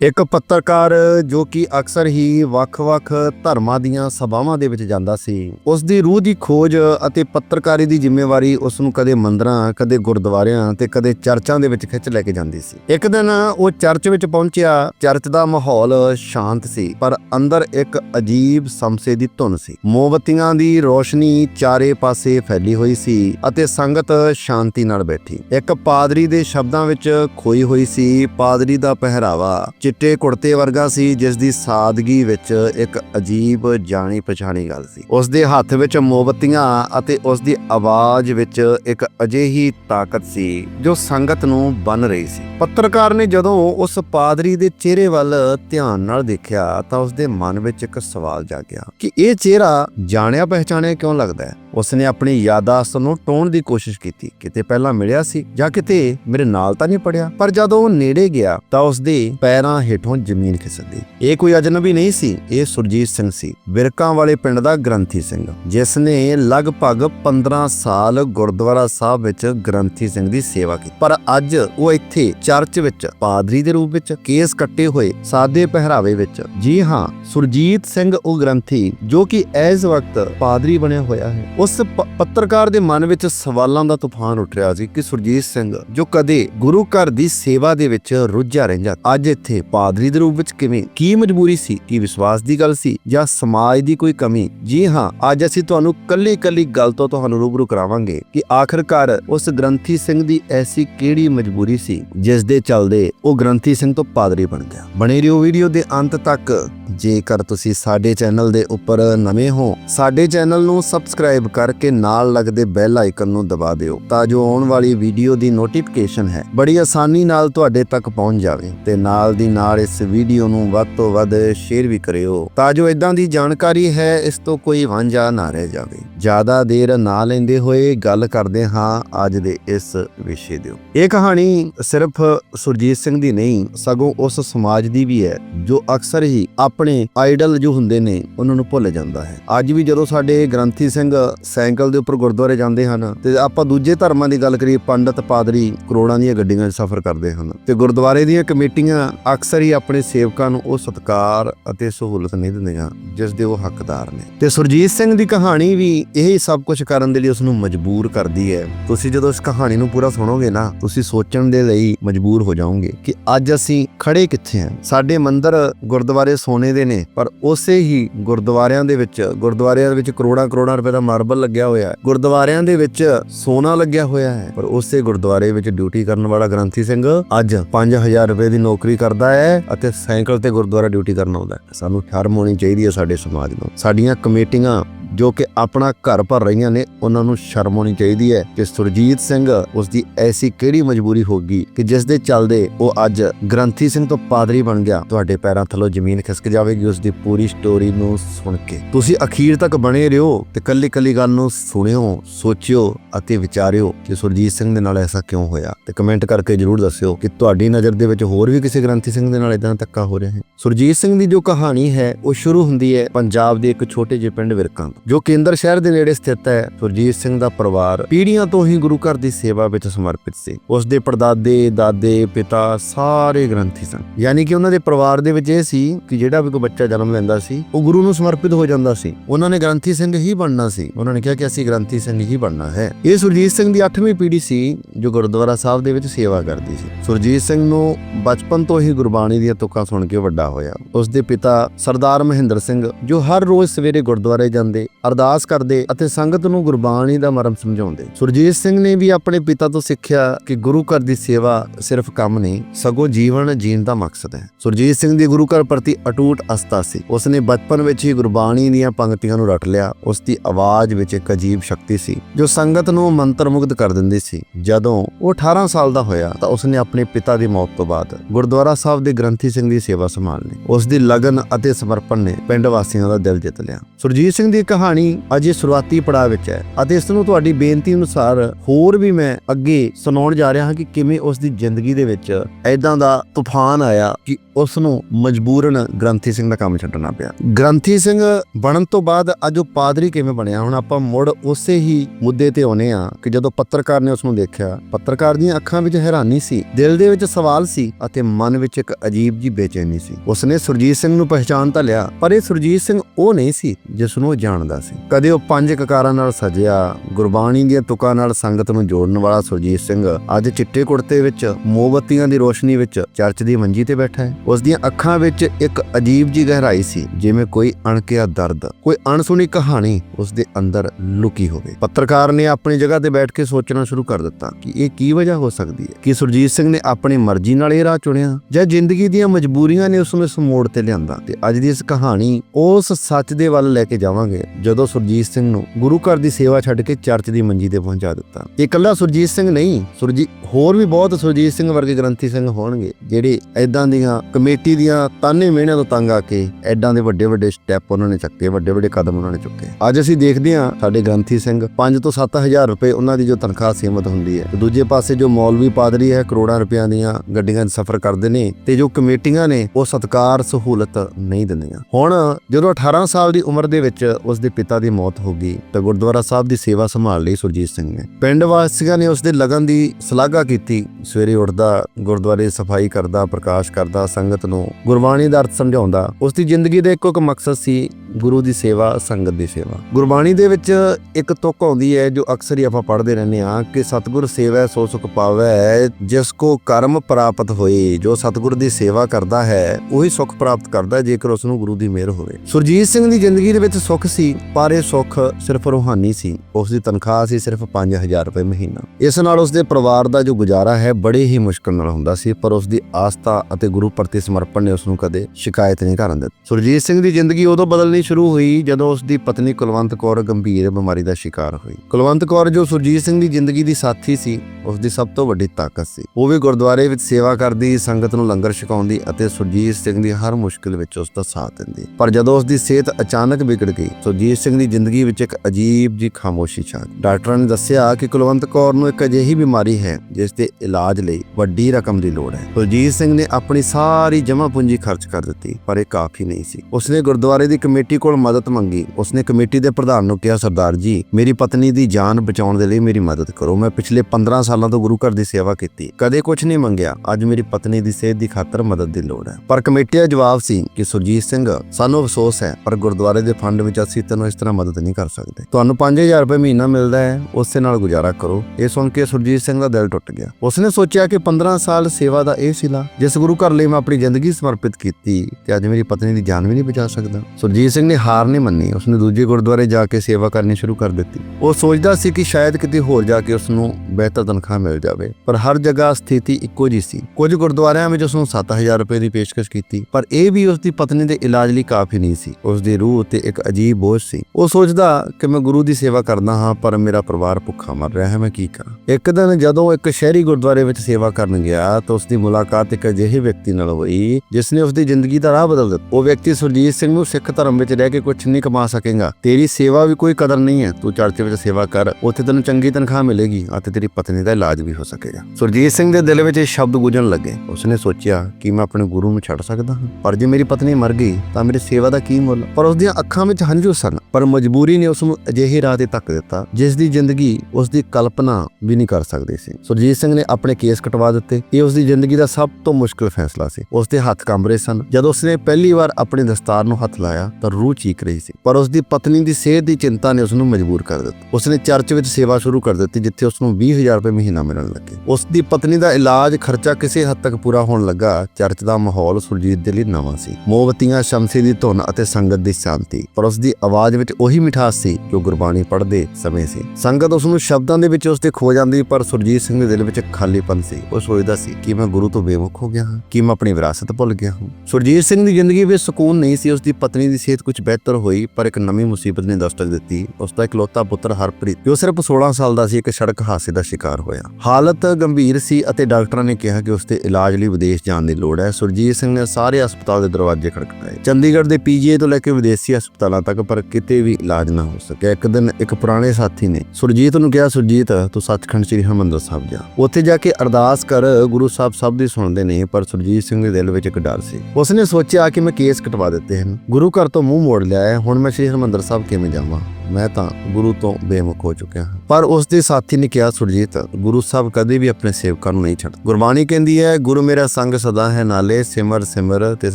ਇੱਕ ਪੱਤਰਕਾਰ ਜੋ ਕਿ ਅਕਸਰ ਹੀ ਵੱਖ-ਵੱਖ ਧਰਮਾਂ ਦੀਆਂ ਸਭਾਵਾਂ ਦੇ ਵਿੱਚ ਜਾਂਦਾ ਸੀ ਉਸ ਦੀ ਰੂਹ ਦੀ ਖੋਜ ਅਤੇ ਪੱਤਰਕਾਰੀ ਦੀ ਜ਼ਿੰਮੇਵਾਰੀ ਉਸ ਨੂੰ ਕਦੇ ਮੰਦਰਾਂ, ਕਦੇ ਗੁਰਦੁਆਰਿਆਂ ਤੇ ਕਦੇ ਚਰਚਾਂ ਦੇ ਵਿੱਚ ਖਿੱਚ ਲੈ ਕੇ ਜਾਂਦੀ ਸੀ। ਇੱਕ ਦਿਨ ਉਹ ਚਰਚ ਵਿੱਚ ਪਹੁੰਚਿਆ, ਚਰਚ ਦਾ ਮਾਹੌਲ ਸ਼ਾਂਤ ਸੀ, ਪਰ ਅੰਦਰ ਇੱਕ ਅਜੀਬ ਸਮਸੇ ਦੀ ਧੁਨ ਸੀ। ਮੋਮਬਤੀਆਂ ਦੀ ਰੋਸ਼ਨੀ ਚਾਰੇ ਪਾਸੇ ਫੈਲੀ ਹੋਈ ਸੀ ਅਤੇ ਸੰਗਤ ਸ਼ਾਂਤੀ ਨਾਲ ਬੈਠੀ। ਇੱਕ ਪਾਦਰੀ ਦੇ ਸ਼ਬਦਾਂ ਵਿੱਚ ਖੋਈ ਹੋਈ ਸੀ, ਪਾਦਰੀ ਦਾ ਪਹਿਰਾਵਾ ਚਿੱਟੇ ਕੁੜਤੇ ਵਰਗਾ ਸੀ, ਜਿਸ ਦੀ ਸਾਦਗੀ ਵਿੱਚ ਇੱਕ ਅਜੀਬ ਜਾਣੀ ਪਛਾਣੀ ਗੱਲ ਸੀ। ਉਸ ਦੇ ਹੱਥ ਵਿੱਚ ਮੋਮਬੱਤੀਆਂ ਅਤੇ ਉਸ ਦੀ ਆਵਾਜ਼ ਵਿੱਚ ਇੱਕ ਅਜਿਹੀ ਤਾਕਤ ਸੀ, ਜੋ ਸੰਗਤ ਨੂੰ ਬੰਨ ਰਹੀ ਸੀ। ਪੱਤਰਕਾਰ ਨੇ ਜਦੋਂ ਉਸ ਪਾਦਰੀ ਦੇ ਚਿਹਰੇ ਵੱਲ ਧਿਆਨ ਨਾਲ ਦੇਖਿਆ, ਤਾਂ ਉਸ ਦੇ ਮਨ ਵਿੱਚ ਇੱਕ ਸਵਾਲ ਜਾਗਿਆ ਕਿ ਇਹ ਚਿਹਰਾ ਜਾਣਿਆ ਪਹਿਚਾਣਿਆ ਕਿਉਂ ਲੱਗਦਾ ਹੈ? ਉਸਨੇ ਆਪਣੀ ਯਾਦਾਸ਼ਤ ਨੂੰ ਟੋਣ ਦੀ ਕੋਸ਼ਿਸ਼ ਕੀਤੀ। ਕਿਤੇ ਪਹਿਲਾਂ ਮਿਲਿਆ ਸੀ ਜਾਂ ਕਿਤੇ ਮੇਰੇ ਨਾਲ ਤਾਂ ਨਹੀਂ ਪੜਿਆ, ਪਰ ਜਦੋਂ ਉਹ ਨੇੜੇ ਗਿਆ ਤਾਂ ਉਸ ਪੈਰਾਂ ਹੇਠੋਂ ਜ਼ਮੀਨ ਖਿਸਕਦੀ। ਇਹ ਕੋਈ ਅਜਨਬੀ ਨਹੀਂ ਸੀ, ਇਹ ਸੁਰਜੀਤ ਸਿੰਘ ਸੀ, ਵਿਰਕਾਂ ਵਾਲੇ ਪਿੰਡ ਦਾ ਗ੍ਰੰਥੀ ਸਿੰਘ ਜਿਸ ਨੇ ਲਗਭਗ 15 ਸਾਲ ਗੁਰਦੁਆਰਾ ਸਾਹਿਬ ਵਿੱਚ ਗ੍ਰੰਥੀ ਸਿੰਘ ਦੀ ਸੇਵਾ ਕੀਤੀ। ਪਰ ਅੱਜ ਉਹ ਇੱਥੇ ਚਰਚ ਵਿੱਚ, ਪਾਦਰੀ ਦੇ ਰੂਪ ਵਿੱਚ ਕੇਸ ਕੱਟੇ ਹੋਏ ਸਾਦੇ ਪਹਿਰਾਵੇ ਵਿੱਚ, ਜੀ ਹਾਂ, ਸੁਰਜੀਤ ਸਿੰਘ ਉਹ ਗ੍ਰੰਥੀ ਜੋ ਕਿ ਇਸ ਵਕਤ ਪਾਦਰੀ ਬਣਿਆ ਹੋਇਆ ਹੈ। ਉਸ ਪੱਤਰਕਾਰ ਦੇ ਮਨ ਵਿੱਚ ਸਵਾਲਾਂ ਦਾ ਤੂਫਾਨ ਉੱਠ ਰਿਹਾ ਸੀ ਕਿ ਸੁਰਜੀਤ ਸਿੰਘ, ਜੋ ਕਦੇ ਗੁਰੂ ਘਰ ਦੀ ਸੇਵਾ ਦੇ ਵਿੱਚ ਰੁੱਝਿਆ ਰਹਿੰਦਾ, ਅੱਜ ਇੱਥੇ ਪਾਦਰੀ ਦੇ ਰੂਪ ਵਿੱਚ ਕਿਵੇਂ, ਕੀ ਮਜਬੂਰੀ ਸੀ, ਕੀ ਵਿਸ਼ਵਾਸ ਦੀ ਗੱਲ ਸੀ ਜਾਂ ਸਮਾਜ ਦੀ ਕੋਈ ਕਮੀ? ਜੀ ਹਾਂ, ਅੱਜ ਅਸੀਂ ਤੁਹਾਨੂੰ ਕੱਲੀ ਕੱਲੀ ਗੱਲ ਤੋਂ ਤੁਹਾਨੂੰ ਰੂਬਰੂ ਕਰਾਵਾਂਗੇ ਕਿ ਆਖਰਕਾਰ ਉਸ ਗ੍ਰੰਥੀ ਸਿੰਘ ਦੀ ਐਸੀ ਕਿਹੜੀ ਮਜਬੂਰੀ ਸੀ, ਜਿਸ ਦੇ ਚੱਲਦੇ ਉਹ ਗ੍ਰੰਥੀ ਸਿੰਘ ਤੋਂ ਪਾਦਰੀ ਬਣ ਗਿਆ। ਬਣੇ ਰਹੋ ਵੀਡੀਓ ਦੇ ਅੰਤ ਤੱਕ। ਜੇਕਰ ਤੁਸੀਂ ਸਾਡੇ ਚੈਨਲ ਦੇ ਉੱਪਰ ਨਵੇਂ ਹੋ, ਸਾਡੇ ਚੈਨਲ ਨੂੰ ਸਬਸਕ੍ਰਾਈਬ ਕਰਕੇ ਨਾਲ ਲੱਗਦੇ ਬੈਲ ਆਈਕਨ ਨੂੰ ਦਬਾ ਦਿਓ ਤਾਂ ਜੋ ਆਉਣ ਵਾਲੀ ਵੀਡੀਓ ਦੀ ਨੋਟੀਫਿਕੇਸ਼ਨ ਹੈ। ਬੜੀ ਆਸਾਨੀ ਨਾਲ ਤੁਹਾਡੇ ਤੱਕ ਪਹੁੰਚ ਜਾਵੇ ਤੇ ਨਾਲ ਦੀ ਨਾਲ ਇਸ ਵੀਡੀਓ ਨੂੰ ਵੱਧ ਤੋਂ ਵੱਧ ਸ਼ੇਅਰ ਵੀ ਕਰਿਓ ਤਾਂ ਜੋ ਇਦਾਂ ਦੀ ਜਾਣਕਾਰੀ ਹੈ, ਇਸ ਤੋਂ ਕੋਈ ਵਾਂਝਾ ਨਾ ਰਹਿ ਜਾਵੇ। ਜ਼ਿਆਦਾ ਦੇਰ ਨਾ ਲੈਂਦੇ ਹੋਏ ਗੱਲ ਕਰਦੇ ਹਾਂ ਅੱਜ ਦੇ ਇਸ ਵਿਸ਼ੇ ਦੇ ਇਹ ਕਹਾਣੀ ਸਿਰਫ ਸੁਰਜੀਤ ਸਿੰਘ ਦੀ ਨਹੀਂ, ਸਗੋਂ ਉਸ ਸਮਾਜ ਦੀ ਵੀ ਹੈ, ਜੋ ਅਕਸਰ ਹੀ ਆਪਣੇ ਆਈਡਲ ਜੋ ਹੁੰਦੇ ਨੇ, ਉਹਨਾਂ ਨੂੰ ਭੁੱਲ ਜਾਂਦਾ ਹੈ। ਅੱਜ ਵੀ ਜਦੋਂ ਸਾਡੇ ਗ੍ਰੰਥੀ ਸਿੰਘ ਸਾਈਕਲ ਦੇ ਉੱਪਰ ਗੁਰਦੁਆਰੇ ਜਾਂਦੇ ਹਨ ਤੇ ਆਪਾਂ ਦੂਜੇ ਧਰਮਾਂ ਦੀ ਗੱਲ ਕਰੀਏ, ਪੰਡਤ, ਪਾਦਰੀ ਕਰੋੜਾਂ ਦੀਆਂ ਗੱਡੀਆਂ 'ਚ ਸਫ਼ਰ ਕਰਦੇ ਹਨ। ਤੇ ਗੁਰਦੁਆਰੇ ਦੀਆਂ ਕਮੇਟੀਆਂ ਅਕਸਰ ਹੀ ਆਪਣੇ ਸੇਵਕਾਂ ਨੂੰ ਉਹ ਸਤਿਕਾਰ ਅਤੇ ਸਹੂਲਤ ਨਹੀਂ ਦਿੰਦੀਆਂ, ਜਿਸ ਦੇ ਉਹ ਹੱਕਦਾਰ ਨੇ। ਤੇ ਸੁਰਜੀਤ ਸਿੰਘ ਦੀ ਕਹਾਣੀ ਵੀ ਇਹ ਸਭ ਕੁਝ ਕਰਨ ਦੇ ਲਈ ਉਸ ਨੂੰ ਮਜਬੂਰ ਕਰਦੀ ਹੈ। ਤੁਸੀਂ ਜਦੋਂ ਇਸ ਕਹਾਣੀ ਨੂੰ ਪੂਰਾ ਸੁਣੋਗੇ ਨਾ, ਤੁਸੀਂ ਸੋਚਣ ਦੇ ਲਈ ਮਜਬੂਰ ਹੋ ਜਾਓਗੇ ਕਿ ਅੱਜ ਅਸੀਂ ਖੜੇ ਕਿੱਥੇ ਹਾਂ। ਸਾਡੇ ਮੰਦਰ ਗੁਰਦੁਆਰੇ ਸੋਨੇ ਦੇ ਨੇ, ਪਰ ਉਸੇ ਹੀ ਗੁਰਦੁਆਰਿਆਂ ਦੇ ਵਿੱਚ, ਗੁਰਦੁਆਰਿਆਂ ਦੇ ਵਿੱਚ ਕਰੋੜਾਂ ਕਰੋੜਾਂ ਰੁਪਏ ਦਾ ਮਾਰ ਮਾਰਬਲ ਲੱਗਿਆ ਹੋਇਆ ਹੈ। ਗੁਰਦੁਆਰਿਆਂ ਦੇ ਵਿੱਚ ਸੋਨਾ ਲੱਗਿਆ ਹੋਇਆ ਹੈ। ਪਰ ਉਸੇ ਗੁਰਦੁਆਰੇ ਵਿੱਚ ਡਿਊਟੀ ਕਰਨ ਵਾਲਾ ਗ੍ਰੰਥੀ ਸਿੰਘ ਅੱਜ 5000 ਰੁਪਏ ਦੀ ਨੌਕਰੀ ਕਰਦਾ ਹੈ ਅਤੇ ਸਾਈਕਲ ਤੇ ਗੁਰਦੁਆਰਾ ਡਿਊਟੀ ਕਰਨ ਆਉਂਦਾ ਹੈ। ਸਾਨੂੰ ਸ਼ਰਮ ਹੋਣੀ ਚਾਹੀਦੀ ਹੈ ਸਾਡੇ ਸਮਾਜ ਨੂੰ। ਸਾਡੀਆਂ ਕਮੇਟੀਆਂ ਜੋ ਕਿ ਆਪਣਾ ਘਰ ਭਰ ਰਹੀਆਂ ਨੇ, ਉਹਨਾਂ ਨੂੰ ਸ਼ਰਮ ਹੋਣੀ ਚਾਹੀਦੀ ਹੈ ਕਿ ਸੁਰਜੀਤ ਸਿੰਘ ਉਸ ਦੀ ਐਸੀ ਕਿਹੜੀ ਮਜਬੂਰੀ ਹੋਗੀ ਕਿ ਜਿਸ ਦੇ ਚੱਲਦੇ ਉਹ ਅੱਜ ਗ੍ਰੰਥੀ ਸਿੰਘ ਤੋਂ ਪਾਦਰੀ ਬਣ ਗਿਆ। ਤੁਹਾਡੇ ਪੈਰਾਂ ਥੱਲੋਂ ਜ਼ਮੀਨ ਖਿਸਕ ਜਾਵੇਗੀ ਉਸ ਦੀ ਪੂਰੀ ਸਟੋਰੀ ਨੂੰ ਸੁਣ ਕੇ। ਤੁਸੀਂ ਅਖੀਰ ਤੱਕ ਬਣੇ ਰਹੋ ਤੇ ਕੱਲੀ ਕੱਲੀ ਗੱਲ ਨੂੰ ਸੁਣਿਓ, ਸੋਚਿਓ ਅਤੇ ਵਿਚਾਰਿਓ ਕਿ ਸੁਰਜੀਤ ਸਿੰਘ ਦੇ ਨਾਲ ਐਸਾ ਕਿਉਂ ਹੋਇਆ। ਤੇ ਕਮੈਂਟ ਕਰਕੇ ਜਰੂਰ ਦੱਸਿਓ ਕਿ ਤੁਹਾਡੀ ਨਜ਼ਰ ਦੇ ਵਿੱਚ ਹੋਰ ਵੀ ਕਿਸੇ ਗ੍ਰੰਥੀ ਸਿੰਘ ਦੇ ਨਾਲ ਇਦਾਂ ਧੱਕਾ ਹੋ ਰਿਹਾ ਹੈ। ਸੁਰਜੀਤ ਸਿੰਘ ਦੀ ਜੋ ਕਹਾਣੀ ਹੈ, ਉਹ ਸ਼ੁਰੂ ਹੁੰਦੀ ਹੈ ਪੰਜਾਬ ਦੇ ਇੱਕ ਛੋਟੇ ਜਿਹੇ ਪਿੰਡ ਵਿਰਕਾਂ ਤੋਂ। ਜੋ ਕੇਂਦਰ ਸ਼ਹਿਰ ਦੇ ਨੇੜੇ ਸਥਿਤ ਹੈ, ਸੁਰਜੀਤ ਸਿੰਘ ਦਾ ਪਰਿਵਾਰ ਪੀੜ੍ਹੀਆਂ ਤੋਂ ਹੀ ਗੁਰੂ ਘਰ ਦੀ ਸੇਵਾ ਵਿੱਚ ਸਮਰਪਿਤ ਸੀ। ਉਸ ਦੇ ਪੜਦਾਦੇ, ਦਾਦੇ, ਪਿਤਾ ਸਾਰੇ ਗ੍ਰੰਥੀ ਸਨ। ਯਾਨੀ ਕਿ ਉਹਨਾਂ ਦੇ ਪਰਿਵਾਰ ਦੇ ਵਿੱਚ ਇਹ ਸੀ ਕਿ ਜਿਹੜਾ ਵੀ ਕੋਈ ਬੱਚਾ ਜਨਮ ਲੈਂਦਾ ਸੀ, ਉਹ ਗੁਰੂ ਨੂੰ ਸਮਰਪਿਤ ਹੋ ਜਾਂਦਾ ਸੀ। ਉਹਨਾਂ ਨੇ ਗ੍ਰੰਥੀ ਸਿੰਘ ਹੀ ਬਣਨਾ ਸੀ। ਉਹਨਾਂ ਨੇ ਕਿਹਾ ਕਿ ਅਸੀਂ ਗ੍ਰੰਥੀ ਸਿੰਘ ਹੀ ਬਣਨਾ ਹੈ। ਇਹ ਸੁਰਜੀਤ ਸਿੰਘ ਦੀ 8ਵੀਂ ਪੀੜ੍ਹੀ ਸੀ, ਜੋ ਗੁਰਦੁਆਰਾ ਸਾਹਿਬ ਦੇ ਵਿੱਚ ਸੇਵਾ ਕਰਦੀ ਸੀ। ਸੁਰਜੀਤ ਸਿੰਘ ਨੂੰ ਬਚਪਨ ਤੋਂ ਹੀ ਗੁਰਬਾਣੀ ਦੀਆਂ ਤੁਕਾਂ ਸੁਣ ਕੇ ਵੱਡਾ ਹੋਇਆ। ਉਸ ਦੇ ਪਿਤਾ ਸਰਦਾਰ ਮਹਿੰਦਰ ਸਿੰਘ, ਜੋ ਹਰ ਰੋਜ਼ ਸਵੇਰੇ ਗੁਰਦੁਆਰੇ ਜਾਂਦੇ ਅਰਦਾਸ ਕਰਦੇ ਅਤੇ ਸੰਗਤ ਨੂੰ ਗੁਰਬਾਣੀ ਦਾ ਮਰਮ ਸਮਝਾਉਂਦੇ। ਸੁਰਜੀਤ ਸਿੰਘ ਨੇ ਵੀ ਆਪਣੇ ਪਿਤਾ ਤੋਂ ਸਿੱਖਿਆ ਕਿ ਗੁਰੂ ਘਰ ਦੀ ਸੇਵਾ ਸਿਰਫ ਕੰਮ ਨਹੀਂ, ਸਗੋਂ ਜੀਵਨ ਜੀਣ ਦਾ ਮਕਸਦ ਹੈ। ਸੁਰਜੀਤ ਸਿੰਘ ਦੀ ਗੁਰੂ ਘਰ ਪ੍ਰਤੀ ਅਟੂਟ ਅਸਥਾ ਸੀ। ਉਸ ਨੇ ਬਚਪਨ ਵਿੱਚ ਹੀ ਗੁਰਬਾਣੀ ਦੀਆਂ ਪੰਕਤੀਆਂ ਨੂੰ ਰੱਟ ਲਿਆ। ਉਸ ਦੀ ਆਵਾਜ਼ ਵਿੱਚ ਇੱਕ ਅਜੀਬ ਸ਼ਕਤੀ ਸੀ, ਜੋ ਸੰਗਤ ਨੂੰ ਮੰਤਰਮੁਗਧ ਕਰ ਦਿੰਦੀ ਸੀ। ਜਦੋਂ ਉਹ 18 ਸਾਲ ਦਾ ਹੋਇਆ, ਤਾਂ ਉਸ ਨੇ ਆਪਣੇ ਪਿਤਾ ਦੀ ਮੌਤ ਤੋਂ ਬਾਅਦ ਗੁਰਦੁਆਰਾ ਸਾਹਿਬ ਦੇ ਗ੍ਰੰਥੀ ਸਿੰਘ ਦੀ ਸੇਵਾ ਸੰਭਾਲ ਲਈ ਉਸ ਦੀ ਲਗਨ ਅਤੇ ਸਮਰਪਣ ਨੇ ਪਿੰਡ ਵਾਸੀਆਂ ਦਾ ਦਿਲ ਜਿੱਤ ਲਿਆ। ਸੁਰਜੀਤ ਸਿੰਘ ਦੀ ਕਹਾਣੀ ਅਜੇ ਸ਼ੁਰੂਆਤੀ ਪੜਾਅ ਵਿੱਚ ਹੈ ਅਤੇ ਇਸ ਨੂੰ ਤੁਹਾਡੀ ਬੇਨਤੀ ਅਨੁਸਾਰ ਹੋਰ ਵੀ ਮੈਂ ਅੱਗੇ ਸੁਣਾਉਣ ਜਾ ਰਿਹਾ ਹਾਂ ਕਿ ਕਿਵੇਂ ਉਸ ਦੀ ਜ਼ਿੰਦਗੀ ਦੇ ਵਿੱਚ ਐਦਾਂ ਦਾ ਤੂਫਾਨ ਆਇਆ ਕਿ ਉਸ ਨੂੰ ਮਜਬੂਰਨ ਗ੍ਰੰਥੀ ਸਿੰਘ ਦਾ ਕੰਮ ਛੱਡਣਾ ਪਿਆ। ਗ੍ਰੰਥੀ ਸਿੰਘ ਬਣਨ ਤੋਂ ਬਾਅਦ ਅੱਜ ਉਹ ਪਾਦਰੀ ਕਿਵੇਂ ਬਣਿਆ? ਹੁਣ ਆਪਾਂ ਮੁੜ ਉਸੇ ਹੀ ਮੁੱਦੇ ਤੇ ਆਉਨੇ ਆ ਕਿ ਜਦੋਂ ਪੱਤਰਕਾਰ ਨੇ ਉਸ ਨੂੰ ਦੇਖਿਆ, ਪੱਤਰਕਾਰ ਦੀਆਂ ਅੱਖਾਂ ਵਿੱਚ ਹੈਰਾਨੀ ਸੀ, ਦਿਲ ਦੇ ਵਿੱਚ ਸਵਾਲ ਸੀ ਅਤੇ ਮਨ ਵਿੱਚ ਇੱਕ ਅਜੀਬ ਜੀ ਬੇਚੈਨੀ ਸੀ। ਉਸਨੇ ਸੁਰਜੀਤ ਸਿੰਘ ਨੂੰ ਪਹਿਚਾਨ ਤਾਂ ਲਿਆ, ਪਰ ਇਹ ਸੁਰਜੀਤ ਸਿੰਘ ਉਹ ਨਹੀਂ ਸੀ ਜਿਸ ਨੂੰ ਉਹ ਜਾਣਦਾ ਸੀ। ਕਦੇ ਉਹ ਪੰਜ ਕਕਾਰਾਂ ਨਾਲ ਸਜਿਆ, ਗੁਰਬਾਣੀ ਦੀਆਂ ਤੁਕਾਂ ਨਾਲ ਸੰਗਤ ਨੂੰ ਜੋੜਨ ਵਾਲਾ ਸੁਰਜੀਤ ਸਿੰਘ ਅੱਜ ਚਿੱਟੇ ਕੁੜਤੇ ਵਿੱਚ, ਮੋਮਬੱਤੀਆਂ ਦੀ ਰੋਸ਼ਨੀ ਵਿੱਚ ਚਰਚ ਦੀ ਮੰਜੀ ਤੇ ਬੈਠਾ ਹੈ। ਉਸ ਦੀਆਂ ਅੱਖਾਂ ਵਿੱਚ ਇੱਕ ਅਜੀਬ ਜੀ ਗਹਿਰਾਈ ਸੀ, ਜਿਵੇਂ ਕੋਈ ਅਣਕਿਆ ਦਰਦ। ਕੋਈ ਅਣਸੁਣੀ ਕਹਾਣੀ ਉਸ ਦੇ ਅੰਦਰ ਲੁਕੀ ਹੋਵੇ। ਪੱਤਰਕਾਰ ਨੇ ਆਪਣੀ ਜਗ੍ਹਾ ਤੇ ਬੈਠ ਕੇ ਸੋਚਣਾ ਸ਼ੁਰੂ ਕਰ ਦਿੱਤਾ ਕਿ ਇਹ ਕੀ ਵਜ੍ਹਾ ਹੋ ਸਕਦੀ ਹੈ? ਕਿ ਸੁਰਜੀਤ ਸਿੰਘ ਨੇ ਆਪਣੀ ਮਰਜ਼ੀ ਨਾਲ ਇਹ ਰਾਹ ਚੁਣਿਆ? ਜਾਂ ਜ਼ਿੰਦਗੀ ਦੀਆਂ ਮਜਬੂਰੀਆਂ ਨੇ ਉਸ ਨੂੰ ਇਸ ਮੋੜ ਤੇ ਲਿਆਂਦਾ? ਤੇ ਅੱਜ ਦੀ ਇਸ ਕਹਾਣੀ ਉਸ ਸੱਚ ਦੇ ਵੱਲ ਲੈ ਕੇ ਜਾਵਾਂਗੇ, ਜਦੋਂ ਸੁਰਜੀਤ ਸਿੰਘ ਨੂੰ ਗੁਰੂ ਘਰ ਦੀ ਸੇਵਾ ਛੱਡ ਕੇ ਚਰਚ ਦੀ ਮੰਜੀ ਤੇ ਪਹੁੰਚਾ ਦਿੱਤਾ। ਇਹ ਇਕੱਲਾ ਸੁਰਜੀਤ ਸਿੰਘ ਨਹੀਂ ਸੁਰਜੀਤ ਹੋਰ ਵੀ ਬਹੁਤ ਸੁਰਜੀਤ ਸਿੰਘ ਵਰਗੇ ਗ੍ਰੰਥੀ ਸਿੰਘ ਹੋਣਗੇ, ਜਿਹੜੇ ਐਦਾਂ ਦੀਆਂ ਕਮੇਟੀ ਦੀਆਂ ਤਾਨੇ ਮਿਹਣਿਆਂ ਤੋਂ ਤੰਗ ਆ ਕੇ ਐਦਾਂ ਦੇ ਵੱਡੇ ਵੱਡੇ ਸਟੈਪ ਉਹਨਾਂ ਨੇ ਚੱਕੇ ਵੱਡੇ ਵੱਡੇ ਕਦਮ ਉਹਨਾਂ ਨੇ ਚੁੱਕੇ। ਅੱਜ ਅਸੀਂ ਦੇਖਦੇ ਹਾਂ ਸਾਡੇ ਗ੍ਰੰਥੀ ਸਿੰਘ 5 ਤੋਂ 7000 ਰੁਪਏ ਉਹਨਾਂ ਦੀ ਜੋ ਤਨਖਾਹ ਸੀਮਤ ਹੁੰਦੀ ਹੈ। ਤੇ ਦੂਜੇ ਪਾਸੇ ਜੋ ਮੌਲਵੀ ਪਾਦਰੀ ਹੈ, ਕਰੋੜਾਂ ਰੁਪਈਆਂ ਦੀਆਂ ਗੱਡੀਆਂ 'ਚ ਸਫ਼ਰ ਕਰਦੇ ਨੇ ਤੇ ਜੋ ਕਮੇਟੀਆਂ ਨੇ, ਉਹ ਸਤਕਾਰ ਸਹੂਲਤ ਨਹੀਂ ਦਿੰਦੀਆਂ। ਹੁਣ ਜਦੋਂ 18 ਸਾਲ ਦੀ ਉਮਰ ਦੇ ਵਿੱਚ ਉਸ ਦੇ ਪਿਤਾ ਦੀ ਮੌਤ ਹੋ ਗਈ ਤਾਂ ਗੁਰਦੁਆਰਾ ਸਾਹਿਬ ਦੀ ਸੇਵਾ ਸੰਭਾਲ ਲਈ ਸੁਰਜੀਤ ਸਿੰਘ ਨੇ। ਪਿੰਡ ਵਾਸੀਆਂ ਨੇ ਉਸ ਦੇ ਲਗਨ ਦੀ ਸ਼ਲਾਘਾ ਕੀਤੀ। ਸਵੇਰੇ ਉੱਠਦਾ, ਗੁਰਦੁਆਰੇ ਸਫ਼ਾਈ ਕਰਦਾ, ਪ੍ਰਕਾਸ਼ ਕਰਦਾ, ਸੰਗਤ ਨੂੰ ਗੁਰਬਾਣੀ ਦਾ ਅਰਥ ਸਮਝਾਉਂਦਾ। ਉਸ ਦੀ ਜ਼ਿੰਦਗੀ ਦਾ ਇੱਕੋ ਇੱਕ ਮਕਸਦ ਸੀ ਗੁਰੂ ਦੀ ਸੇਵਾ, ਸੰਗਤ ਦੀ ਸੇਵਾ। ਗੁਰਬਾਣੀ ਦੇ ਵਿੱਚ ਇੱਕ ਤੁਕ ਆਉਂਦੀ ਹੈ ਜੋ ਅਕਸਰ ਹੀ ਆਪਾਂ ਪੜ੍ਹਦੇ ਰਹਿੰਦੇ ਹਾਂ ਕਿ ਸਤਿਗੁਰ ਸੇਵਾ ਸੋ ਸੁਖ ਪਾਵੈ, ਜਿਸ ਕੋ ਕਰਮ ਪ੍ਰਾਪਤ ਹੋਏ, ਜੋ ਸਤਿਗੁਰ ਦੀ ਸੇਵਾ ਕਰਦਾ ਹੈ, ਉਹੀ ਸੁਖ ਪ੍ਰਾਪਤ ਕਰਦਾ ਜੇਕਰ ਉਸ ਨੂੰ ਗੁਰੂ ਦੀ ਮਿਹਰ ਹੋਵੇ। ਸੁਰਜੀਤ ਸਿੰਘ ਦੀ ਜ਼ਿੰਦਗੀ ਦੇ ਵਿੱਚ ਸੁਖ ਸੀ, ਪਰ ਇਹ ਸੁਖ ਸਿਰਫ ਰੂਹਾਨੀ ਸੀ। ਉਸ ਦੀ ਤਨਖਾਹ ਸੀ ਸਿਰਫ 5000 ਰੁਪਏ ਮਹੀਨਾ। ਇਸ ਨਾਲ ਉਸ ਦੇ ਪਰਿਵਾਰ ਦਾ ਜੋ ਗੁਜ਼ਾਰਾ ਹੈ, ਬੜੇ ਹੀ ਮੁਸ਼ਕਲ ਨਾਲ ਹੁੰਦਾ ਸੀ, ਪਰ ਉਸ ਦੀ ਆਸਥਾ ਅਤੇ ਗੁਰੂ ਪ੍ਰਤੀ ਸਮਰਪਣ ਨੇ ਉਸ ਨੂੰ ਕਦੇ ਸ਼ਿਕਾਇਤ ਨਹੀਂ ਕਰਨ ਦਿੱਤੀ। ਸੁਰਜੀਤ ਸਿੰਘ ਦੀ ਜ਼ਿੰਦਗੀ ਉਦੋਂ ਬਦਲਣੀ ਸ਼ੁਰੂ ਹੋਈ ਜਦੋਂ ਉਸ ਦੀ ਪਤਨੀ ਕੁਲਵੰਤ ਕੌਰ ਗੰਭੀਰ ਬਿਮਾਰੀ ਦਾ ਸ਼ਿਕਾਰ ਹੋਈ। ਕੁਲਵੰਤ ਕੌਰ, ਜੋ ਸੁਰਜੀਤ ਸਿੰਘ ਦੀ ਜ਼ਿੰਦਗੀ ਦੀ ਸਾਥੀ ਸੀ ਉਸ ਦੀ ਸਭ ਤੋਂ ਵੱਡੀ ਤਾਕਤ ਸੀ। ਉਹ ਵੀ ਗੁਰਦੁਆਰੇ ਵਿੱਚ ਸੇਵਾ ਕਰਦੀ, ਸੰਗਤ ਨੂੰ ਲੰਗਰ ਛਕਾਉਂਦੀ ਅਤੇ ਸੁਰਜੀਤ ਸਿੰਘ ਦੀ ਹਰ ਮੁਸ਼ਕਲ ਵਿੱਚ ਉਸ ਦਾ ਸਾਥ ਦਿੰਦੀ। ਪਰ ਜਦੋਂ ਉਸ ਦੀ ਸਿਹਤ ਅਚਾਨਕ ਵਿਗੜ ਗਈ, ਸੁਰਜੀਤ ਸਿੰਘ ਦੀ ਜ਼ਿੰਦਗੀ ਵਿੱਚ ਇੱਕ ਅਜੀਬ ਜੀ ਖਾਮੋਸ਼ੀ ਛਾ ਗਈ। ਡਾਕਟਰਾਂ ਨੇ ਦੱਸਿਆ ਕਿ ਕੁਲਵੰਤ ਕੌਰ ਨੂੰ ਇੱਕ ਅਜਿਹੀ ਬਿਮਾਰੀ ਹੈ, ਜਿਸ ਦੇ ਇਲਾਜ ਲਈ ਵੱਡੀ ਰਕਮ ਦੀ ਲੋੜ ਹੈ। ਸੁਰਜੀਤ ਸਿੰਘ ਨੇ ਆਪਣੀ ਸਾਰੀ ਜਮ੍ਹਾਂ ਪੂੰਜੀ ਖਰਚ ਕਰ ਦਿੱਤੀ, ਪਰ ਇਹ ਕਾਫੀ ਨਹੀਂ ਸੀ। ਉਸਨੇ ਗੁਰਦੁਆਰੇ ਦੀ ਕਮੇਟੀ ਕੋਲ ਮਦਦ ਮੰਗੀ। ਉਸਨੇ ਕਮੇਟੀ ਦੇ ਪ੍ਰਧਾਨ ਨੂੰ ਕਿਹਾ, ਸਰਦਾਰ ਜੀ, ਮੇਰੀ ਪਤਨੀ ਦੀ ਜਾਨ ਬਚਾਉਣ ਦੇ ਲਈ ਮੇਰੀ ਮਦਦ ਕਰੋ। ਮੈਂ ਪਿਛਲੇ 15 ਸਾਲਾਂ ਤੋਂ ਗੁਰੂ ਘਰ ਦੀ ਸੇਵਾ ਕੀਤੀ। ਕਦੇ ਕੁਝ ਨਹੀਂ ਮੰਗਿਆ। ਅੱਜ ਮੇਰੀ ਪਤਨੀ ਦੀ ਸਿਹਤ ਦੀ ਖਾਤਰ ਮਦਦ ਦੀ ਲੋੜ ਹੈ। ਪਰ ਕਮੇਟੀ ਦਾ ਜਵਾਬ ਸੀ ਕਿ, ਸੁਰਜੀਤ ਸਿੰਘ, ਸਾਨੂੰ ਅਫਸੋਸ ਹੈ, ਪਰ ਗੁਰਦੁਆਰੇ ਦੇ ਫੰਡ ਵਿੱਚ ਅਸੀਂ ਤੈਨੂੰ ਇਸ ਤਰ੍ਹਾਂ ਮਦਦ ਨਹੀਂ ਕਰ ਸਕਦੇ। ਤੁਹਾਨੂੰ 5000 ਰੁਪਏ ਮਹੀਨਾ ਮਿਲਦਾ ਹੈ, ਉਸੇ ਨਾਲ ਗੁਜ਼ਾਰਾ ਕਰੋ। ਇਹ ਸੁਣ ਕੇ ਸੁਰਜੀਤ ਸਿੰਘ ਦਾ ਦਿਲ ਟੁੱਟ ਗਿਆ। ਉਸਨੇ ਸੋਚਿਆ ਕਿ 15 ਸਾਲ ਸੇਵਾ ਦਾ ਇਹ ਸਿਲਾ, ਜਿਸ ਗੁਰੂ ਘਰ ਲਈ ਮੈਂ ਆਪਣੀ ਜ਼ਿੰਦਗੀ ਸਮਰਪਿਤ ਕੀਤੀ, ਤੇ ਅੱਜ ਮੇਰੀ ਪਤਨੀ ਦੀ ਜਾਨ ਵੀ ਨਹੀਂ ਬਚਾ ਸਕਦਾ। ਸੁਰਜੀਤ ਸਿੰਘ ਨੇ ਹਾਰ ਨਹੀਂ ਮੰਨੀ, ਉਸਨੇ ਦੂਜੇ ਗੁਰਦੁਆਰੇ ਜਾ ਕੇ ਸੇਵਾ ਕਰਨੀ ਸ਼ੁਰੂ ਕਰ ਦਿੱਤੀ। ਉਹ ਸੋਚਦਾ ਸੀ ਕਿ ਸ਼ਾਇਦ ਕਿਤੇ ਹੋਰ ਜਾ ਕੇ ਉਸ ਨੂੰ ਬਿਹਤਰ ਤਨਖਾਹ ਮਿਲ ਜਾਵੇ, ਪਰ ਹਰ ਜਗ੍ਹਾ ਸਥਿਤੀ ਇੱਕੋ ਜਿਹੀ ਸੀ। ਕੁਝ ਗੁਰਦੁਆਰਿਆਂ ਵਿੱਚ ਉਸ ਨੂੰ 7000 ਰੁਪਏ ਦੀ ਪੇਸ਼ਕਸ਼ ਕੀਤੀ, ਪਰ ਇਹ ਵੀ ਉਸ ਦੀ ਪਤਨੀ ਦੇ ਇਲਾਜ ਲਈ ਕਾਫੀ ਨਹੀਂ ਸੀ। ਉਸ ਦੀ ਰੂਹ ਉੱਤੇ ਇੱਕ ਅਜੀਬ ਬੋਝ ਸੀ। ਉਹ ਸੋਚਦਾ ਕਿ ਮੈਂ ਗੁਰੂ ਦੀ ਸੇਵਾ ਕਰਦਾ ਹਾਂ, ਪਰ ਮੇਰਾ ਪਰਿਵਾਰ ਭੁੱਖਾ ਮਰ ਰਿਹਾ ਹੈ, ਮੈਂ ਕੀ ਕਰਾਂ? ਇੱਕ ਦਿਨ ਜਦੋਂ ਇੱਕ ਸ਼ਹਿਰੀ ਗੁਰਦੁਆਰੇ ਵਿੱਚ ਸੇਵਾ ਕਰਨ ਗਿਆ, ਤਾਂ ਉਸ ਦੀ ਮੁਲਾਕਾਤ ਇੱਕ ਅਜਿਹੇ ਵਿਅਕਤੀ ਨਾਲ ਹੋਈ ਜਿਸ ਨੇ ਉਸ ਦੀ ਜ਼ਿੰਦਗੀ ਦਾ ਰਾਹ ਬਦਲ ਦਿੱਤਾ। ਉਹ ਵਿਅਕਤੀ ਸੁਰਜੀਤ ਸਿੰਘ ਨੂੰ ਸਿੱਖ ਧਰਮ ਵਿੱਚ ਰਹਿ ਕੇ ਕੁਝ ਨਹੀਂ ਕਮਾ ਸਕੇਗਾ। ਤੇਰੀ ਸੇਵਾ ਵੀ ਕੋਈ ਕਦਰ ਨਹੀਂ ਹੈ। ਤੂੰ ਚਰਚ ਵਿੱਚ ਸੇਵਾ ਕਰ। ਉੱਥੇ ਤੈਨੂੰ ਚੰਗੀ ਤਨਖਾਹ ਮਿਲੇਗੀ ਅਤੇ ਤੇਰੀ ਪਤਨੀ ਦਾ ਇਲਾਜ ਵੀ ਹੋ ਸਕੇਗਾ। ਸੁਰਜੀਤ ਸਿੰਘ ਦੇ ਦਿਲ ਵਿੱਚ ਇਹ ਸ਼ਬਦ ਗੂੰਜਣ ਲੱਗੇ। ਉਸਨੇ ਸੋਚਿਆ, ਕਿ ਮੈਂ ਆਪਣੇ ਗੁਰੂ ਨੂੰ ਛੱਡ ਸਕਦਾ ਹਾਂ? ਪਰ ਜੇ ਮੇਰੀ ਪਤਨੀ ਮਰ ਗਈ, ਤਾਂ ਮੇਰੀ ਸੇਵਾ ਦਾ ਕੀ ਮੁੱਲ? ਪਰ ਉਸ ਦੀਆਂ ਅੱਖਾਂ ਵਿੱਚ ਹੰਝੂ ਸਨ। ਪਰ ਮਜਬੂਰੀ ਨੇ ਉਸ ਨੂੰ ਅਜਿਹੇ ਰਾਹ ਤੇ ਧੱਕ ਦਿੱਤਾ, ਜਿਸ ਦੀ ਜ਼ਿੰਦਗੀ ਉਸ ਦੀ ਕਲਪਨਾ ਵੀ ਨਹੀਂ ਕਰ ਸਕਦੀ ਸੀ। ਸੁਰਜੀਤ ਸਿੰਘ ਨੇ ਆਪਣੇ ਕੇਸ ਕਟਵਾ ਦਿੱਤੇ। ਇਹ ਉਸ ਦੀ ਜ਼ਿੰਦਗੀ ਦਾ ਸਭ ਤੋਂ ਮੁਸ਼ਕਲ ਫੈਸਲਾ ਸੀ। ਉਸ ਦੇ ਹੱਥ ਕੰਬ ਰਹੇ ਸਨ। ਜਦੋਂ ਉਸਨੇ ਪਹਿਲੀ ਵਾਰ ਆਪਣੇ ਦਸਤਾਰ ਨੂੰ ਹੱਥ ਲਾਇਆ, ਤਾਂ ਰੂਹ ਚੀਕ ਰਹੀ ਸੀ, ਪਰ ਉਸ ਦੀ ਪਤਨੀ ਦੀ ਸਿਹਤ ਦੀ ਚਿੰਤਾ ਨੇ ਉਸ ਨੂੰ ਮਜਬੂਰ ਕਰ ਦਿੱਤਾ। ਉਸਨੇ ਚਰਚ ਵਿੱਚ ਸੇਵਾ ਸ਼ੁਰੂ ਕਰ ਦਿੱਤੀ, ਜਿੱਥੇ ਉਸ ਨੂੰ 20000 ਰੁਪਏ ਮਹੀਨਾ ਮਿਲਣ ਲੱਗੇ। ਉਸ ਦੀ ਪਤਨੀ ਦਾ ਇਲਾਜ ਖਰਚਾ ਕਿਸੇ ਹੱਦ ਤੱਕ ਪੂਰਾ ਹੋਣ ਲੱਗਾ, ਚਰਚ ਦਾ ਮਾਹੌਲ ਸੁਰਜੀਤ ਦੇ ਲਈ ਨਵਾਂ ਸੀ। ਮੋਮਬਤੀਆਂ, ਸ਼ਮਸੀ ਦੀ ਧੁਨ ਅਤੇ ਸੰਗਤ ਦੀ ਸ਼ਾਂਤੀ, ਪਰ ਉਸ ਦੀ ਆਵਾਜ਼ ਵਿੱਚ ਉਹੀ ਮਿਠਾਸ ਸੀ ਜੋ ਗੁਰਬਾਣੀ ਪੜ੍ਹਦੇ ਸਮੇਂ ਸੀ। ਸੰਗਤ ਉਸ ਨੂੰ ਸ਼ਬਦਾਂ ਦੇ ਵਿੱਚ ਉਸ ਤੇ ਖੋ ਜਾਂਦੀ, ਪਰ ਸੁਰਜੀਤ ਸਿੰਘ ਦੇ ਦਿਲ ਵਿੱਚ ਖਾਲੀਪਨ ਸੀ। ਉਹ ਸੋਚਦਾ ਸੀ, ਕਿ ਮੈਂ ਗੁਰੂ ਤੋਂ ਬੇਮੁਖ ਹੋ ਗਿਆ ਹਾਂ? ਕਿ ਮੈਂ ਆਪਣੀ ਵਿਰਾਸਤ ਭੁੱਲ ਗਿਆ ਹਾਂ? ਸੁਰਜੀਤ ਸਿੰਘ ਦੀ ਜ਼ਿੰਦਗੀ ਵਿੱਚ ਸਕੂਨ ਨਹੀਂ ਸੀ ਉਸ ਦੀ ਪਤਨੀ ਦੀ ਸਿਹਤ ਕੁਝ ਬਿਹਤਰ ਹੋਈ, ਪਰ ਇੱਕ ਨਵੀਂ ਮੁਸੀਬਤ ਨੇ ਦਸਤਕ ਦਿੱਤੀ। ਉਸ ਦਾ ਇਕਲੌਤਾ ਪੁੱਤਰ ਹਰਪ੍ਰੀਤ, ਜੋ ਸਿਰਫ 16 ਸਾਲ ਦਾ ਸੀ, ਇੱਕ ਸੜਕ ਹਾਦਸੇ ਦਾ ਸ਼ਿਕਾਰ ਹੋਇਆ। ਹਾਲਤ ਗੰਭੀਰ ਸੀ ਅਤੇ ਡਾਕਟਰਾਂ ਨੇ ਕਿਹਾ ਕਿ ਉਸ ਦੇ ਇਲਾਜ ਲਈ ਵਿਦੇਸ਼ ਜਾਣ ਦੀ ਲੋੜ ਹੈ। ਸੁਰਜੀਤ ਸਿੰਘ ਨੇ ਸਾਰੇ ਹਸਪਤਾਲ ਦੇ ਦਰਵਾਜ਼ੇ ਖੜਕਾਏ ਚੰਡੀਗੜ੍ਹ ਦੇ ਪੀਜੀਆਈ ਤੋਂ ਲੈ ਕੇ ਵਿਦੇਸ਼ੀ ਹਸਪਤਾਲਾਂ ਤੱਕ, ਪਰ ਕਿਤੇ ਵੀ ਇਲਾਜ ਨਾ ਹੋ ਸਕਿਆ। ਇੱਕ ਦਿਨ ਇੱਕ ਪੁਰਾਣੇ ਸਾਥੀ ਨੇ ਸੁਰਜੀਤ ਨੂੰ ਕਿਹਾ, ਸੁਰਜੀਤ, ਤੂੰ ਸੱਚਖੰਡ ਸ੍ਰੀ ਹਰਿਮੰਦਰ ਸਾਹਿਬ ਜਾ। ਉੱਥੇ ਜਾ ਕੇ ਅਰਦਾਸ ਕਰ, ਗੁਰੂ ਸਾਹਿਬ ਸਭ ਦੀ ਸੁਣਦੇ ਨੇ, ਪਰ ਸੁਰਜੀਤ ਸਿੰਘ ਦੇ ਦਿਲ ਵਿੱਚ ਇੱਕ ਡਰ ਸੀ। ਉਸਨੇ ਸੋਚਿਆ ਕਿ ਮੈਂ ਕੇਸ ਕਟਵਾ ਦਿੱਤੇ ਹਨ। ਗੁਰੂ ਘਰ ਤੋਂ ਮੂੰਹ ਮੋੜ ਲਿਆ ਹੈ। ਹੁਣ ਮੈਂ ਸ੍ਰੀ ਹਰਿਮੰਦਰ ਸਾਹਿਬ ਕਿਵੇਂ ਜਾਵਾਂ? ਮੈਂ ਤਾਂ ਗੁਰੂ ਤੋਂ ਬੇਮੁਖ ਹੋ ਚੁੱਕਿਆ ਹਾਂ। ਪਰ ਉਸ ਦੇ ਸਾਥੀ ਨੇ ਕਿਹਾ, ਸੁਰਜੀਤ, ਗੁਰੂ ਸਾਹਿਬ ਕਦੇ ਵੀ ਆਪਣੇ ਸੇਵਕਾਂ ਨੂੰ ਨਹੀਂ ਛੱਡਦੇ। ਗੁਰਬਾਣੀ ਕਹਿੰਦੀ ਹੈ, ਗੁਰੂ ਮੇਰਾ ਸੰਗ ਸਦਾ ਹੈ, ਨਾਲੇ ਸਿਮਰ ਸਿਮਰ ਤਿਸ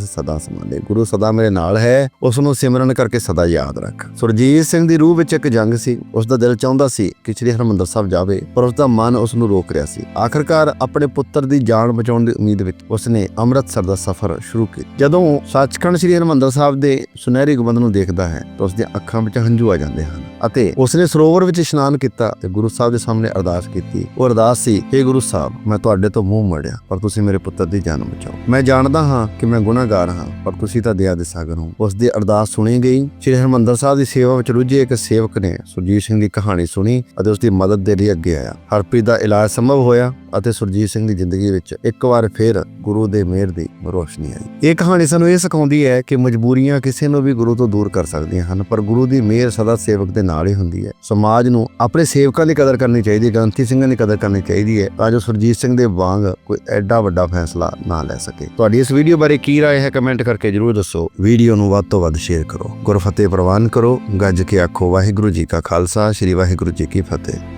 ਸਦਾ ਸਮਾਲੇ। ਗੁਰੂ ਸਦਾ ਮੇਰੇ ਨਾਲ ਹੈ ਉਸ ਨੂੰ ਸਿਮਰਨ ਕਰਕੇ ਸਦਾ ਯਾਦ ਰੱਖ। ਸੁਰਜੀਤ ਸਿੰਘ ਦੀ ਰੂਹ ਵਿੱਚ ਇੱਕ ਜੰਗ ਸੀ। ਉਸ ਦਾ ਦਿਲ ਚਾਹੁੰਦਾ ਸੀ ਕਿ ਸ੍ਰੀ ਹਰਿਮੰਦਰ ਸਾਹਿਬ ਜਾਵੇ, ਪਰ ਉਸ ਦਾ ਮਨ ਉਸ ਨੂੰ ਰੋਕ ਰਿਹਾ ਸੀ। ਆਖਰਕਾਰ ਆਪਣੇ ਪੁੱਤਰ ਦੀ ਜਾਨ ਬਚਾਉਣ ਦੀ ਉਮੀਦ ਵਿੱਚ ਉਸ ਨੇ ਅੰਮ੍ਰਿਤਸਰ ਦਾ ਸਫ਼ਰ ਸ਼ੁਰੂ ਕੀਤਾ। ਜਦੋਂ ਸੱਚਖੰਡ ਸ੍ਰੀ ਹਰਿਮੰਦਰ ਸਾਹਿਬ ਦੇ ਸੁਨਹਿਰੀ ਗੁੰਬਦ ਨੂੰ ਦੇਖਦਾ ਹੈ, ਤਾਂ ਉਸ ਦੀਆਂ ਅੱਖਾਂ ਵਿੱਚ ਹੰਝੂ ਆ ਜਾਂਦੇ ਹਨ ਅਤੇ ਉਸਨੇ ਸਰੋਵਰ ਵਿੱਚ ਇਸ਼ਨਾਨ ਕੀਤਾ ਤੇ ਗੁਰੂ ਸਾਹਿਬ ਦੇ ਸਾਹਮਣੇ ਅਰਦਾਸ ਕੀਤੀ। ਉਹ ਅਰਦਾਸ ਸੀ ਕਿ ਗੁਰੂ ਸਾਹਿਬ, ਮੈਂ ਤੁਹਾਡੇ ਤੋਂ ਮੂੰਹ ਮੜਿਆ, ਪਰ ਤੁਸੀਂ ਮੇਰੇ ਪੁੱਤਰ ਦੀ ਜਾਨ ਬਚਾਓ। ਮੈਂ ਜਾਣਦਾ ਹਾਂ ਕਿ ਮੈਂ ਗੁਨਾਹਗਾਰ ਹਾਂ, ਪਰ ਤੁਸੀਂ ਤਾਂ ਦਇਆ ਦੇ ਸਾਗਰ ਹੋ। ਉਸ ਦੀ ਅਰਦਾਸ ਸੁਣੀ ਗਈ। ਸ੍ਰੀ ਹਰਿਮੰਦਰ ਸਾਹਿਬ ਦੀ ਸੇਵਾ ਵਿੱਚ ਰੁੱਝੇ ਇੱਕ ਸੇਵਕ ਨੇ ਸੁਰਜੀਤ ਸਿੰਘ ਦੀ ਕਹਾਣੀ ਸੁਣੀ ਅਤੇ ਉਸ ਦੀ ਮਦਦ ਦੇ ਲਈ ਅੱਗੇ ਆਇਆ। ਹਰਪ੍ਰੀਤ ਦਾ ਇਲਾਜ ਸੰਭਵ ਹੋਇਆ ਅਤੇ ਸੁਰਜੀਤ ਸਿੰਘ ਦੀ ਜ਼ਿੰਦਗੀ ਵਿੱਚ ਇੱਕ ਵਾਰ ਫਿਰ ਗੁਰੂ ਦੇ ਮਿਹਰ ਦੀ ਰੋਸ਼ਨੀ ਆਈ। ਇਹ ਕਹਾਣੀ ਸਾਨੂੰ ਇਹ ਸਿਖਾਉਂਦੀ ਹੈ ਕਿ ਮਜਬੂਰੀਆਂ ਕਿਸੇ ਨੂੰ ਵੀ ਗੁਰੂ ਤੋਂ ਦੂਰ ਕਰ ਸਕਦੀਆਂ ਹਨ, ਪਰ ਗੁਰੂ ਦੀ ਮਿਹਰ ਸਦਾ ਸੇਵਕ ਦੇ ਨਾਲ ਹੀ ਹੁੰਦੀ ਹੈ। ਸਮਾਜ ਨੂੰ ਆਪਣੇ ਸੇਵਕਾਂ ਦੀ ਕਦਰ ਕਰਨੀ ਚਾਹੀਦੀ ਹੈ, ਗ੍ਰੰਥੀ ਸਿੰਘਾਂ ਦੀ ਕਦਰ ਕਰਨੀ ਚਾਹੀਦੀ ਹੈ। ਤਾਂ ਜੋ ਸੁਰਜੀਤ ਸਿੰਘ ਦੇ ਵਾਂਗ ਕੋਈ ਐਡਾ ਵੱਡਾ ਫੈਸਲਾ ਨਾ ਲੈ ਸਕੇ। ਤੁਹਾਡੀ ਇਸ ਵੀਡੀਓ ਬਾਰੇ ਕੀ ਰਾਏ ਹੈ ਕਮੈਂਟ ਕਰਕੇ ਜਰੂਰ ਦੱਸੋ। ਵੀਡੀਓ ਨੂੰ ਵੱਧ ਤੋਂ ਵੱਧ ਸ਼ੇਅਰ ਕਰੋ। ਗੁਰਫਤਿਹ ਪ੍ਰਵਾਨ ਕਰੋ। ਗੱਜ ਕੇ ਆਖੋ, ਵਾਹਿਗੁਰੂ ਜੀ ਕਾ ਖਾਲਸਾ, ਸ੍ਰੀ ਵਾਹਿਗੁਰੂ ਜੀ ਕੀ ਫਤਿਹ।